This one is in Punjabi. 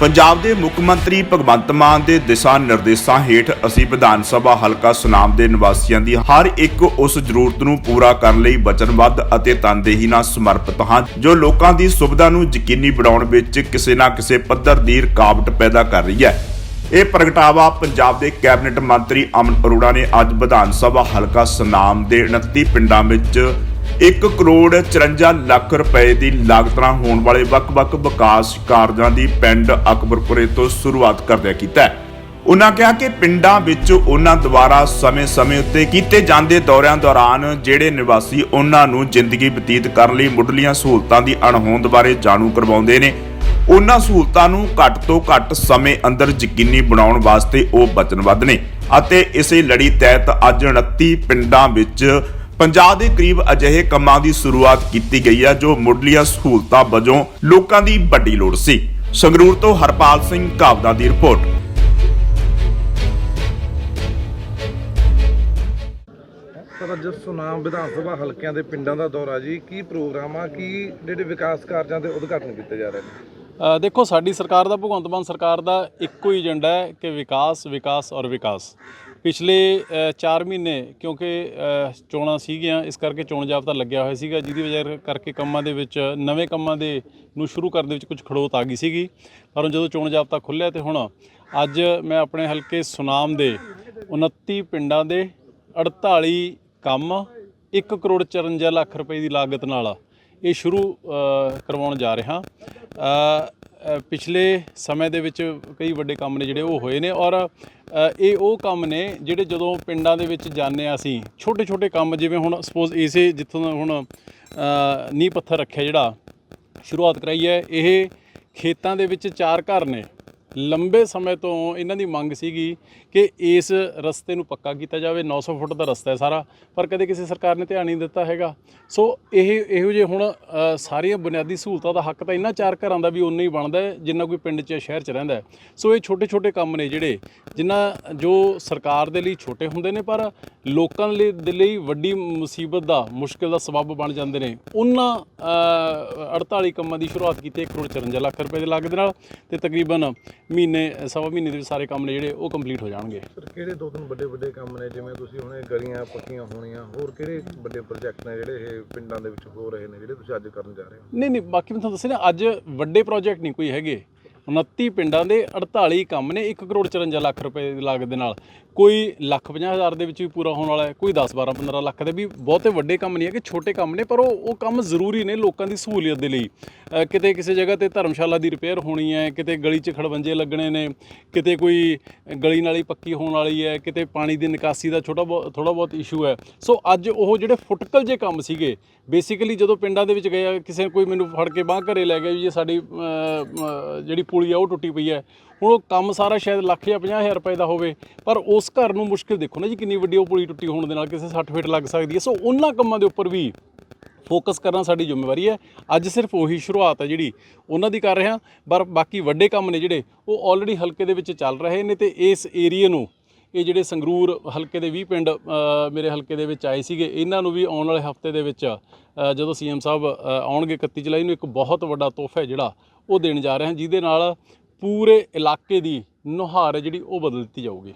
ਪੰਜਾਬ ਦੇ ਮੁੱਖ ਮੰਤਰੀ ਭਗਵੰਤ ਮਾਨ ਦੇ ਦਿਸ਼ਾ ਨਿਰਦੇਸ਼ਾਂ ਹੇਠ ਅਸੀਂ ਵਿਧਾਨ ਸਭਾ ਹਲਕਾ ਸੁਨਾਮ ਦੇ ਨਿਵਾਸੀਆਂ ਦੀ ਹਰ ਇੱਕ ਉਸ ਜ਼ਰੂਰਤ ਨੂੰ ਪੂਰਾ ਕਰਨ ਲਈ ਵਚਨਬੱਧ ਅਤੇ ਤਨਦੇਹੀ ਨਾਲ ਸਮਰਪਿਤ ਹਾਂ, ਜੋ ਲੋਕਾਂ ਦੀ ਸੁਵਿਧਾ ਨੂੰ ਯਕੀਨੀ ਬਣਾਉਣ ਵਿੱਚ ਕਿਸੇ ਨਾ ਕਿਸੇ ਪੱਧਰ ਦੀ ਰੁਕਾਵਟ ਪੈਦਾ ਕਰ ਰਹੀ ਹੈ। ਇਹ ਪ੍ਰਗਟਾਵਾ ਪੰਜਾਬ ਦੇ ਕੈਬਨਿਟ ਮੰਤਰੀ ਅਮਨ ਅਰੋੜਾ ਨੇ ਅੱਜ ਵਿਧਾਨ ਸਭਾ ਹਲਕਾ ਸੁਨਾਮ ਦੇ 29 ਪਿੰਡਾਂ ਵਿੱਚ 1 ਕਰੋੜ 54 ਲੱਖ ਰੁਪਏ ਦੀ ਲਾਗਤ ਨਾਲ ਹੋਣ ਵਾਲੇ ਵੱਖ-ਵੱਖ ਵਿਕਾਸ ਕਾਰਜਾਂ ਦੀ ਪਿੰਡ ਅਕਬਰਪੁਰੇ ਤੋਂ ਸ਼ੁਰੂਆਤ ਕਰਦਿਆਂ ਕੀਤਾ ਹੈ। ਕਿਹਾ ਕਿ ਪਿੰਡਾਂ ਵਿੱਚ ਉਹਨਾਂ ਦੁਆਰਾ ਸਮੇਂ-ਸਮੇਂ ਉੱਤੇ ਕੀਤੇ ਜਾਂਦੇ ਦੌਰਿਆਂ ਦੌਰਾਨ ਜਿਹੜੇ ਨਿਵਾਸੀ ਉਹਨਾਂ ਨੂੰ ਜ਼ਿੰਦਗੀ ਬਤੀਤ ਕਰਨ ਲਈ ਮੁੱਢਲੀਆਂ ਸਹੂਲਤਾਂ ਦੀ ਅਣਹੋਂਦ ਬਾਰੇ ਜਾਣੂ ਕਰਵਾਉਂਦੇ ਨੇ ਉਹਨਾਂ ਸਹੂਲਤਾਂ ਨੂੰ ਘੱਟ ਤੋਂ ਘੱਟ ਸਮੇਂ ਅੰਦਰ ਯਕੀਨੀ ਬਣਾਉਣ ਵਾਸਤੇ ਉਹ ਵਚਨਬੱਧ ਨੇ ਅਤੇ ਇਸੇ ਲੜੀ ਤਹਿਤ ਅੱਜ 29 ਪਿੰਡਾਂ ਵਿੱਚ ਪੰਜਾਬ ਦੇ ਕਰੀਬ ਅਜਿਹੇ ਕੰਮਾਂ ਦੀ ਸ਼ੁਰੂਆਤ ਕੀਤੀ ਗਈ ਹੈ ਜੋ ਮੁੱਢਲੀਆਂ ਸਹੂਲਤਾਂ ਵਜੋਂ ਲੋਕਾਂ ਦੀ ਵੱਡੀ ਲੋੜ ਸੀ। ਸੰਗਰੂਰ ਤੋਂ ਹਰਪਾਲ ਸਿੰਘ ਕਾਵਦਾ ਦੀ ਰਿਪੋਰਟ। ਅੱਜ ਸੁਨਾਮ ਵਿਧਾਨ ਸਭਾ ਹਲਕਿਆਂ ਦੇ ਪਿੰਡਾਂ ਦਾ ਦੌਰਾ ਜੀ। ਕੀ ਪ੍ਰੋਗਰਾਮ ਆ? ਕੀ ਜਿਹੜੇ ਵਿਕਾਸ ਕਾਰਜਾਂ ਦੇ ਉਦਘਾਟਨ ਕੀਤੇ ਜਾ ਰਹੇ ਨੇ? ਦੇਖੋ ਸਾਡੀ ਸਰਕਾਰ ਦਾ ਭਗਵੰਤ ਮਾਨ ਸਰਕਾਰ ਦਾ ਇੱਕੋ ਹੀ ਏਜੰਡਾ ਹੈ ਕਿ ਵਿਕਾਸ ਵਿਕਾਸ ਔਰ ਵਿਕਾਸ। ਪਿਛਲੇ 4 ਮਹੀਨੇ ਕਿਉਂਕਿ ਚੋਣਾਂ ਸੀਗੀਆਂ, ਇਸ ਕਰਕੇ ਚੋਣ ਜਾਬਤਾ ਲੱਗਿਆ ਹੋਇਆ ਸੀਗਾ, ਜਿਹਦੀ ਵਜ੍ਹਾ ਕਰਕੇ ਕੰਮਾਂ ਦੇ ਵਿੱਚ, ਨਵੇਂ ਕੰਮਾਂ ਦੇ, ਨੂੰ ਸ਼ੁਰੂ ਕਰਨ ਦੇ ਵਿੱਚ ਕੁਝ ਖੜੋਤ ਆ ਗਈ ਸੀਗੀ। ਪਰ ਜਦੋਂ ਚੋਣ ਜਾਬਤਾ ਖੁੱਲਿਆ ਤੇ ਹੁਣ ਅੱਜ ਮੈਂ ਆਪਣੇ ਹਲਕੇ ਸੁਨਾਮ ਦੇ 29 ਪਿੰਡਾਂ ਦੇ 48 ਕੰਮ 1 ਕਰੋੜ 54 ਲੱਖ ਰੁਪਏ ਦੀ ਲਾਗਤ ਨਾਲ ਇਹ ਸ਼ੁਰੂ ਕਰਵਾਉਣ ਜਾ ਰਿਹਾ। ਪਿਛਲੇ ਸਮੇਂ ਦੇ ਵਿੱਚ ਕਈ ਵੱਡੇ ਕੰਮ ਨੇ ਜਿਹੜੇ ਉਹ ਹੋਏ ਨੇ ਔਰ ਇਹ ਉਹ ਕੰਮ ਨੇ ਜਿਹੜੇ ਜਦੋਂ ਪਿੰਡਾਂ ਦੇ ਵਿੱਚ ਜਾਂਦੇ ਹਾਂ ਅਸੀਂ ਛੋਟੇ ਛੋਟੇ ਕੰਮ ਜਿਵੇਂ ਹੁਣ ਸਪੋਜ਼ ਇਸੇ ਜਿੱਥੋਂ ਹੁਣ ਅ, ਨੀਂਹ ਪੱਥਰ ਰੱਖਿਆ ਜਿਹੜਾ ਸ਼ੁਰੂਆਤ ਕਰਾਈ ਹੈ ਇਹ ਖੇਤਾਂ ਦੇ ਵਿੱਚ ਚਾਰ ਘਰ ਨੇ। ਲੰਬੇ ਸਮੇਂ ਤੋਂ ਇਹਨਾਂ ਦੀ ਮੰਗ ਸੀਗੀ ਕਿ ਇਸ ਰਸਤੇ ਨੂੰ ਪੱਕਾ ਕੀਤਾ ਜਾਵੇ। 900 ਫੁੱਟ ਦਾ ਰਸਤਾ ਹੈ ਸਾਰਾ ਪਰ ਕਦੇ ਕਿਸੇ ਸਰਕਾਰ ਨੇ ਧਿਆਨ ਨਹੀਂ ਦਿੱਤਾ ਹੈਗਾ। ਸੋ ਇਹ ਇਹੋ ਜਿਹੇ ਹੁਣ ਸਾਰੀਆਂ ਬੁਨਿਆਦੀ ਸਹੂਲਤਾਂ ਦਾ ਹੱਕ ਤਾਂ ਇਹਨਾਂ ਚਾਰ ਘਰਾਂ ਦਾ ਵੀ ਉਨਾ ਹੀ ਬਣਦਾ ਹੈ ਜਿੰਨਾ ਕੋਈ ਪਿੰਡ 'ਚ ਸ਼ਹਿਰ 'ਚ ਰਹਿੰਦਾ ਸੋ ਇਹ ਛੋਟੇ ਛੋਟੇ ਕੰਮ ਨੇ ਜਿਹੜੇ ਜਿਨ੍ਹਾਂ ਜੋ ਸਰਕਾਰ ਦੇ ਲਈ ਛੋਟੇ ਹੁੰਦੇ ਨੇ ਪਰ ਲੋਕਾਂ ਲਈ ਦੇ ਲਈ ਵੱਡੀ ਮੁਸੀਬਤ ਦਾ ਮੁਸ਼ਕਿਲ ਦਾ ਸਬਬ ਬਣ ਜਾਂਦੇ ਨੇ। ਉਹਨਾਂ ਅ, 48 ਕੰਮਾਂ ਦੀ ਸ਼ੁਰੂਆਤ ਕੀਤੀ 1 ਕਰੋੜ 54 ਲੱਖ ਰੁਪਏ ਦੇ ਲਾਗਤ ਨਾਲ ਤੇ ਤਕਰੀਬਨ ਮਹੀਨੇ ਸਵਾ ਮਹੀਨੇ ਦੇ ਵਿੱਚ ਸਾਰੇ ਕੰਮ ਨੇ ਜਿਹੜੇ ਉਹ ਕੰਪਲੀਟ ਹੋ ਜਾਣਗੇ। ਸਰ ਕਿਹੜੇ ਦੋ ਤਿੰਨ ਵੱਡੇ ਵੱਡੇ ਕੰਮ ਨੇ? ਜਿਵੇਂ ਤੁਸੀਂ ਹੁਣੇ ਗਲੀਆਂ ਪੱਕੀਆਂ ਹੋਣੀਆਂ ਹੋਰ ਕਿਹੜੇ ਵੱਡੇ ਪ੍ਰੋਜੈਕਟ ਨੇ ਜਿਹੜੇ ਇਹ ਪਿੰਡਾਂ ਦੇ ਵਿੱਚ ਹੋ ਰਹੇ ਨੇ ਜਿਹੜੇ ਤੁਸੀਂ ਅੱਜ ਕਰਨ ਜਾ ਰਹੇ ਹੋ? ਨਹੀਂ ਨਹੀਂ ਬਾਕੀ ਮੈਂ ਤੁਹਾਨੂੰ ਦੱਸਿਆ ਨਾ ਅੱਜ ਵੱਡੇ ਪ੍ਰੋਜੈਕਟ ਨਹੀਂ ਕੋਈ ਹੈਗੇ। 29 ਪਿੰਡਾਂ ਦੇ 48 ਕੰਮ ਨੇ 1 ਕਰੋੜ 54 ਲੱਖ ਰੁਪਏ ਦੀ ਲਾਗਤ ਦੇ ਨਾਲ। ਕੋਈ ਲੱਖ 50 ਹਜ਼ਾਰ ਦੇ ਵਿੱਚ ਵੀ ਪੂਰਾ ਹੋਣ ਵਾਲਾ ਹੈ, ਕੋਈ 10 12 15 ਲੱਖ ਦੇ ਵੀ ਬਹੁਤੇ ਵੱਡੇ ਕੰਮ ਨਹੀਂ ਹੈ ਕਿ ਛੋਟੇ ਕੰਮ ਨੇ, ਪਰ ਉਹ ਉਹ ਕੰਮ ਜ਼ਰੂਰੀ ਨੇ ਲੋਕਾਂ ਦੀ ਸਹੂਲੀਅਤ ਦੇ ਲਈ। ਕਿਤੇ ਕਿਸੇ ਜਗ੍ਹਾ ਤੇ ਧਰਮਸ਼ਾਲਾ ਦੀ ਰਿਪੇਅਰ ਹੋਣੀ ਹੈ, ਕਿਤੇ ਗਲੀ 'ਚ ਖੜਵੰਜੇ ਲੱਗਣੇ ਨੇ, ਕਿਤੇ ਕੋਈ ਗਲੀ ਨਾਲੀ ਪੱਕੀ ਹੋਣ ਵਾਲੀ ਹੈ, ਕਿਤੇ ਪਾਣੀ ਦੀ ਨਿਕਾਸੀ ਦਾ ਛੋਟਾ ਬਹੁਤ ਥੋੜਾ ਬਹੁਤ ਇਸ਼ੂ ਹੈ। ਸੋ ਅੱਜ ਉਹ ਜਿਹੜੇ ਫੁਟਕਲ ਜੇ ਕੰਮ ਸੀਗੇ ਬੇਸਿਕਲੀ ਜਦੋਂ ਪਿੰਡਾਂ ਦੇ ਵਿੱਚ ਗਏ ਕਿਸੇ ਕੋਈ ਮੈਨੂੰ ਫੜ ਕੇ ਬਾਹ ਘਰੇ ਲੈ ਗਿਆ ਵੀ ਇਹ ਸਾਡੀ ਜਿਹੜੀ ਪੁਲੀ ਆ ਉਹ ਟੁੱਟੀ ਪਈ ਹੈ ਹੁਣ ਉਹ ਕੰਮ ਸਾਰਾ ਸ਼ਾਇਦ ਲੱਖ ਜਾਂ 50000 ਰੁਪਏ ਦਾ ਹੋਵੇ ਪਰ ਉਸ ਘਰ ਨੂੰ ਮੁਸ਼ਕਿਲ ਦੇਖੋ ਨਾ ਜੀ ਕਿੰਨੀ ਵੱਡੀ ਉਹ ਪੁਲੀ ਟੁੱਟੀ ਹੋਣ ਦੇ ਨਾਲ ਕਿਸੇ 60 ਫੀਟ ਲੱਗ ਸਕਦੀ ਹੈ। ਸੋ ਉਹਨਾਂ ਕੰਮਾਂ ਦੇ ਉੱਪਰ ਵੀ ਫੋਕਸ ਕਰਨਾ ਸਾਡੀ ਜ਼ਿੰਮੇਵਾਰੀ ਹੈ। ਅੱਜ ਸਿਰਫ ਉਹੀ ਸ਼ੁਰੂਆਤ ਹੈ ਜਿਹੜੀ ਉਹਨਾਂ ਦੀ ਕਰ ਰਿਹਾ ਪਰ ਬਾਕੀ ਵੱਡੇ ਕੰਮ ਨੇ ਜਿਹੜੇ ਉਹ ਆਲਰੇਡੀ ਹਲਕੇ ਦੇ ਵਿੱਚ ਚੱਲ ਰਹੇ ਨੇ ਤੇ ਇਸ ਏਰੀਏ ਨੂੰ ਇਹ ਜਿਹੜੇ ਸੰਗਰੂਰ ਹਲਕੇ ਦੇ 20 ਪਿੰਡ ਮੇਰੇ ਹਲਕੇ ਦੇ ਵਿੱਚ ਆਏ ਸੀਗੇ ਇਹਨਾਂ ਨੂੰ ਵੀ ਆਉਣ ਵਾਲੇ ਹਫ਼ਤੇ ਦੇ ਵਿੱਚ ਅ, ਜਦੋਂ ਸੀਐਮ ਸਾਹਿਬ ਆਉਣਗੇ 31 ਜੁਲਾਈ ਨੂੰ ਇੱਕ ਬਹੁਤ ਵੱਡਾ ਤੋਹਫਾ ਹੈ ਜਿਹੜਾ ਉਹ ਦੇਣ ਜਾ ਰਹੇ ਹਾਂ ਜਿਹਦੇ ਨਾਲ ਪੂਰੇ ਇਲਾਕੇ ਦੀ ਨੁਹਾਰ ਹੈ ਜਿਹੜੀ ਉਹ ਬਦਲ ਦਿੱਤੀ ਜਾਊਗੀ।